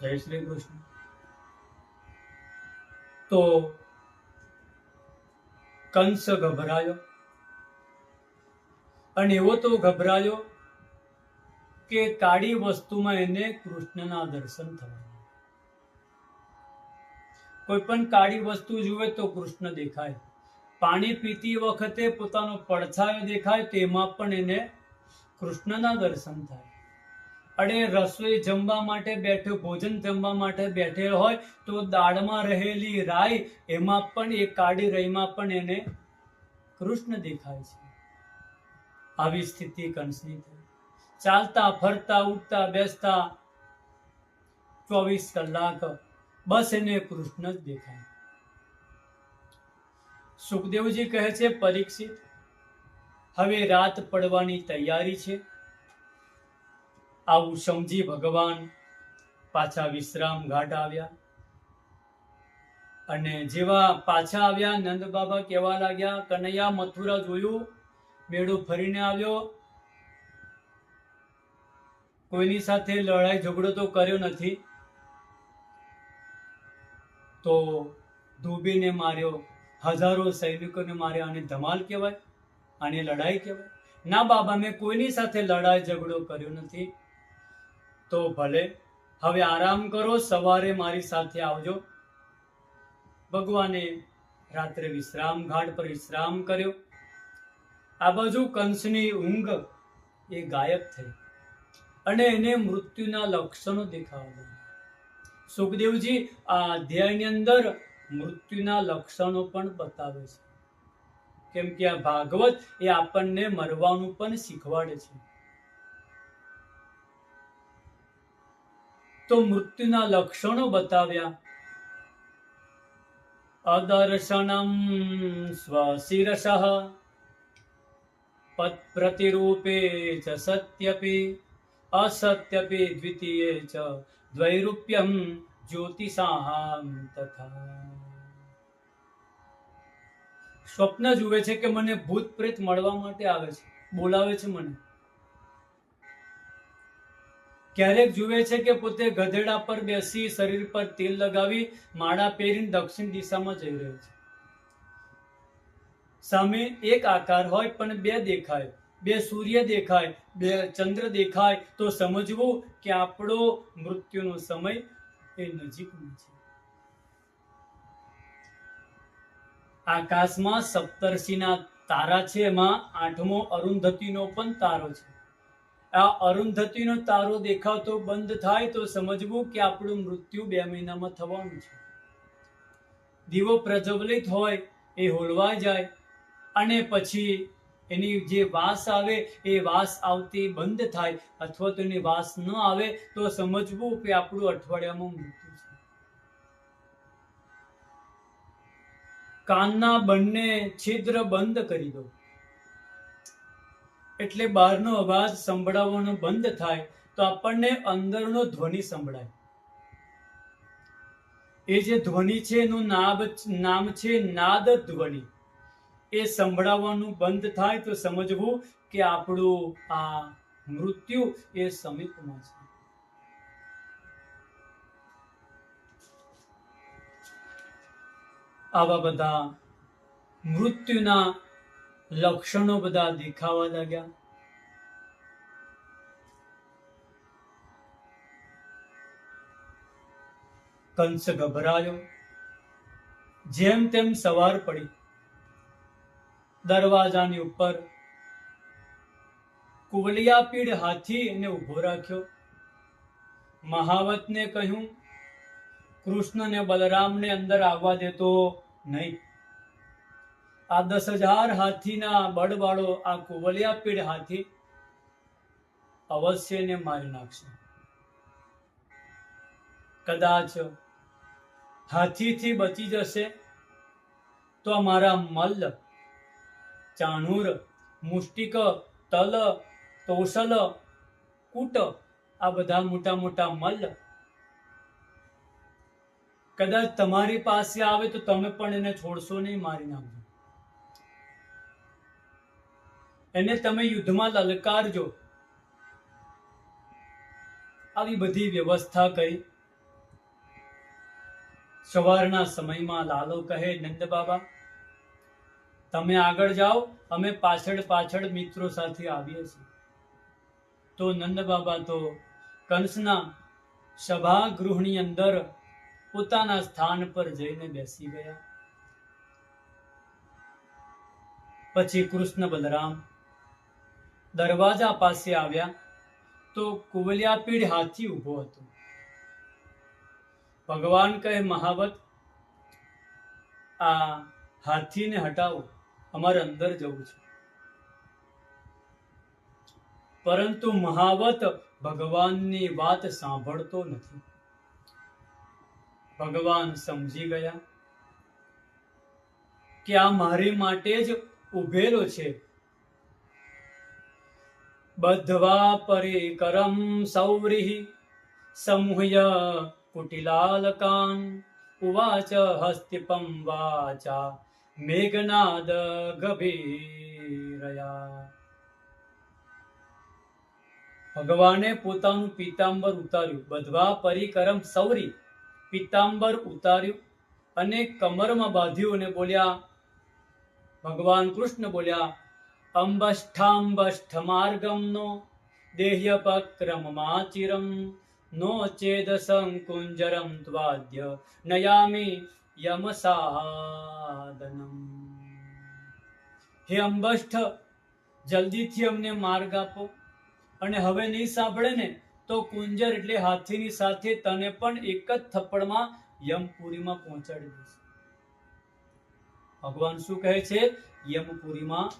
જય શ્રી કૃષ્ણ. તો કંસ ગભરાયો. અને એવો તો ગભરાયો કે કાળી વસ્તુમાં એને કૃષ્ણના દર્શન થવાના કોઈ પણ કાળી વસ્તુ જુએ તો કૃષ્ણ દેખાય. પાણી પીતી વખતે પોતાનો પડછાયો દેખાય તેમાં પણ એને કૃષ્ણના દર્શન થાય. અરે રસોઈ જમવા માટે બેઠો, ભોજન જમવા માટે બેઠેલ હોય તો દાળમાં રહેલી રાઈ, એમાં પણ એ કાળી રહીમાં પણ એને કૃષ્ણ દેખાય છે. આવી સ્થિતિ કંસની થઈ. ચાલતા, ફરતા, ઉઠતા, બેસતા ચોવીસ કલાક બસ એને કૃષ્ણ જ દેખાય. સુખદેવજી કહે છે, પરીક્ષિત, હવે રાત પડવાની તૈયારી છે. આવું સમજી ભગવાન પાછા વિશ્રામ ઘાટ આવ્યા. અને જેવા પાછા આવ્યા, નંદ બાબા કહેવા લાગ્યા, કનૈયા, મથુરા જોયું? મેળો ફરીને આવ્યો? કોઈની સાથે લડાઈ ઝઘડો તો કર્યો નથી. તો ધોબીને માર્યો, હજારો સૈનિકોને માર્યા અને ધમાલ કહેવાય? આને લડાઈ કહેવાય? ના બાબા, મેં કોઈની સાથે લડાઈ ઝઘડો કર્યો નથી. તો ભલે. હવે આરામ કરો, સવારે મારી સાથે આવજો. ભગવાને રાત્રે વિશ્રામ ઘાટ પર વિશ્રામ કર્યો. આ બાજુ કંસની ઊંઘ એ ગાયબ થઈ. અને એને મૃત્યુના લક્ષણો દેખાવા સુખદેવજી, આ અધ્યાયની અંદર મૃત્યુના લક્ષણો પણ બતાવે છે. કેમ કે આ ભાગવત એ આપણને મરવાનું પણ શીખવાડે છે. તો મૃત્યુના લક્ષણો બતાવ્યા. અદર્શનમ સ્વશિરસ પત પ્રતિરૂપે ચ સત્યપી, અસત્યપી દ્વિતીય ચ દ્વૈરૂપ્યમ જ્યોતિષાહામ તથા. સ્વપ્ન જુએ છે કે મને ભૂત પ્રેત મળવા માટે આવે છે, બોલાવે છે મને. ક્યારેક જુએ છે કે પોતે ગધેડા પર બેસી શરીર પર તેલ લગાવી માળા પહેરીને દક્ષિણ દિશામાં જઈ રહ્યો છે. સામે એક આકાર હોય પણ બે દેખાય. બે સૂર્ય દેખાય, બે ચંદ્ર દેખાય. તો સમજવું કે આપણો મૃત્યુનો સમય એ નજીકનો છે. આકાશમાં સપ્તર્ષિના તારા છે, એમાં આઠમો અરુંધતીનો પણ તારો છે. આ અરુંધતીનો તારો દેખાતો બંધ થાય તો સમજવું કે આપણું મૃત્યુ બે મહિનામાં થવાનું છે. દીવો પ્રજ્વલિત હોય એ હોલવાઈ જાય અને પછી એની જે વાસ આવે એ વાસ આવતી બંધ થાય અથવા તો એની વાસ ન આવે તો સમજવું કે આપણું અઠવાડિયામાં મૃત્યુ છે. કાનના બંને છિદ્ર બંધ કરી દો. એટલે બહારનો અવાજ સંભળાવવાનો બંધ થાય તો આપણને અંદરનો ધ્વનિ સંભળાય. એ જે ધ્વનિ છે એનું નામ નામ છે નાદ ધ્વનિ. એ સંભળાવવાનું બંધ થાય તો સમજવું કે આપણું આ મૃત્યુ એ સમીપમાં છે. આવા બધા મૃત્યુના લક્ષણો બધા દેખાવા લાગ્યા. કંસ ગભરાયો. જેમ તેમ સવાર પડી. દરવાજાની ઉપર કુવલિયા પીડ હાથી એને ઊભો રાખ્યો. મહાવતને કહ્યું, કૃષ્ણને બલરામને અંદર આવવા દેતો નહીં. આ દસ હજાર હાથીના બળવાળો આ કુવલિયા પીડ હાથી અવશ્ય ને મારી નાખશે. કદાચ હાથીથી બચી જશે તો અમારા મલ્લ ચાણુર, મુષ્ટિક, તલ, તોસલ, કૂટ આ બધા મોટા મોટા મલ્લ કદાચ તમારી પાસે આવે તો તમે પણ એને છોડશો નહીં, મારી નાખજો. એને તમે યુદ્ધમાં લલકારજો. આવી બધી વ્યવસ્થા કરી. સવારના સમયમાં લાલો કહે, નંદ બાબા, તમે આગળ જાઓ, અમે પાછળ પાછળ મિત્રો સાથે આવીએ છીએ. તો નંદ બાબા તો કંસના સભાગૃહની અંદર પોતાના સ્થાન પર જઈને બેસી ગયા. પછી કૃષ્ણ બલરામ દરવાજા પાસે આવ્યા તો કુવલિયાપીડ હાથી ઊભો હતો. ભગવાન કહે, મહાવત, આ હાથીને હટાવો, અમારે અંદર જવું છે. પરંતુ મહાવત ભગવાનની વાત સાંભળતો નથી. ભગવાન સમજી ગયા કે આ મારી માટે જ ઉભેલો છે બદ્ધવા પરિકરમ સૌરિહ સમૂહ્ય કુટિલાલકાન ઉવાચ હસ્તિપમ વાચા મેઘનાદ ગભીરયા ભગવાને પોતાનું પીતાંબર ઉતાર્યું। બધવા પરિકરમ સૌરી પીતાંબર ઉતાર્યું અને કમરમાં બાંધ્યું અને બોલ્યા, ભગવાન કૃષ્ણ બોલ્યા અંબષ્ઠાંબષ્ઠ માર્ગમનો દેહ્યપક્રમમાચિરમ નો ચેદ સંકુંજરમ ત્વાદ્ય નયામી યમસાદનમ હે અંબષ્ઠ જલ્દીથી અમને માર્ગ આપો અને હવે નહીં સાંભળે ને તો કુંજર એટલે હાથીની સાથે તને પણ એક જ થપ્પડમાં યમપુરીમાં પહોંચાડી દઈશ ભગવાન શું કહે છે? યમપુરીમાં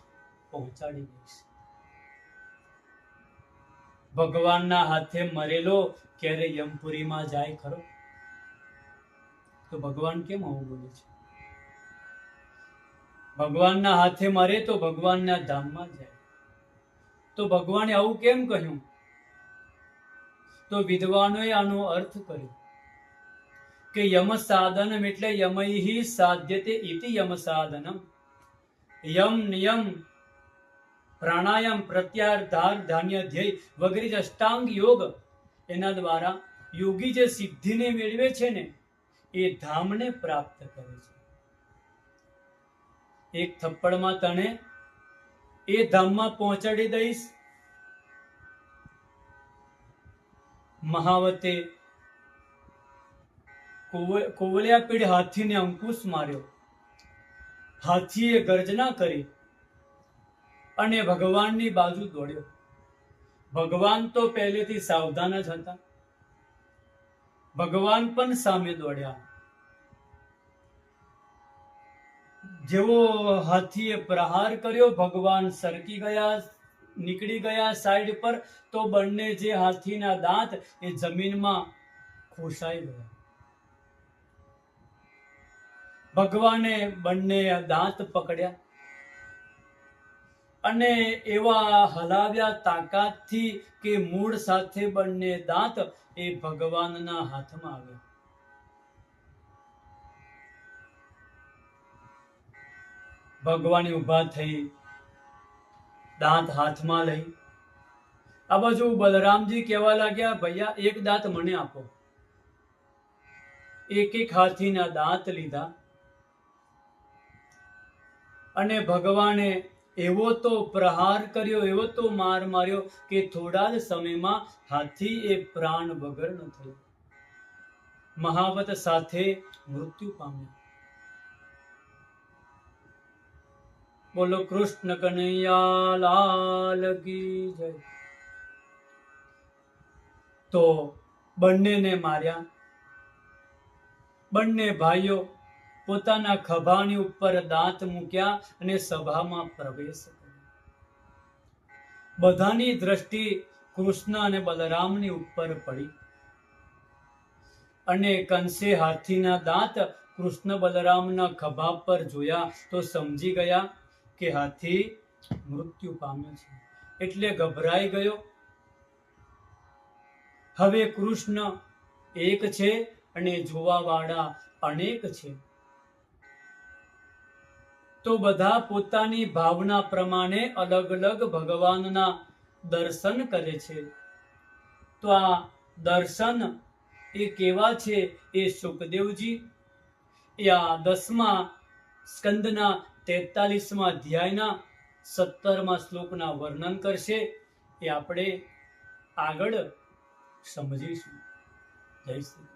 પહોંચાડી દઈશ. ભગવાનના હાથે મરેલો ક્યારે યમપુરીમાં જાય ખરો? તો ભગવાન કેમ આવું બોલે છે? ભગવાનના હાથે મરે તો ભગવાનના ધામમાં જાય. તો ભગવાને આવું કેમ કહ્યું? તો વિદ્વાનોએ આનો અર્થ કર્યો કે યમ સાધનમ એટલે યમૈહિ સાધ્યતે ઇતિ યમ સાધનમ. યમ નિયમ પ્રાણાયામ પ્રત્યાર ધાર ધાન્ય, ધ્યેય વગેરે જે અષ્ટાંગ યોગ એના દ્વારા યોગી જે સિદ્ધિને મેળવે છે ને, એ ધામને પ્રાપ્ત કરે છે. એક થપ્પડમાં તને એ ધામમાં પહોંચાડી દઈશ. મહાવતે કોવલિયા પીઢ હાથીને અંકુશ માર્યો. હાથીએ ગર્જના કરી. અને ભગવાનની બાજુ દોડ્યો. ભગવાન તો પહેલેથી સાવધાન જ હતા. ભગવાન પણ સામે દોડ્યા. જેવો હાથીએ પ્રહાર કર્યો, ભગવાન સરકી ગયા, નીકળી ગયા સાઈડ પર, તો બંને જે હાથીના દાંત એ જમીનમાં ખોસાઈ ગયા. ભગવાને બંને દાંત પકડ્યા. અને એવા હલાવ્યા તાકાતથી કે મૂળ સાથે બંને દાંત એ ભગવાનના હાથમાં આવ્યા. ભગવાન ઊભા થઈ દાંત હાથમાં લઈ. આ બાજુ બલરામજી કહેવા લાગ્યા, ભૈયા, એક દાંત મને આપો. એક એક હાથીના દાંત લીધા. અને ભગવાને એવો તો પ્રહાર કર્યો, એવો તો માર માર્યો કે થોડા જ સમયમાં હાથી એ પ્રાણ વગર ન થયો. મહાવત સાથે મૃત્યુ પામ્યો. બોલો, કૃષ્ણ કનૈયા, લાલ કી જય. તો બંનેને માર્યા. બંને ભાઈઓ પોતાના ખભાની ઉપર દાંત મૂક્યા અને સભામાં પ્રવેશ કર્યો. બધાની દ્રષ્ટિ કૃષ્ણ અને બલરામની ઉપર પડી. અને કંસે હાથીના દાંત કૃષ્ણ બલરામના ખભા પર જોયા તો સમજી ગયા કે હાથી મૃત્યુ પામ્યો છે. એટલે ગભરાઈ ગયો. હવે કૃષ્ણ એક છે અને જોવાવાળા અનેક છે. તો બધા પોતાની ભાવના પ્રમાણે અલગ અલગ ભગવાનના દર્શન કરે છે. તો આ દર્શન એ કેવા છે એ સુખદેવજી? એ આ દસમા સ્કંદના તેતાલીસમા અધ્યાયના સત્તરમા શ્લોકના વર્ણન કરશે. એ આપણે આગળ સમજીશું. જય શ્રી.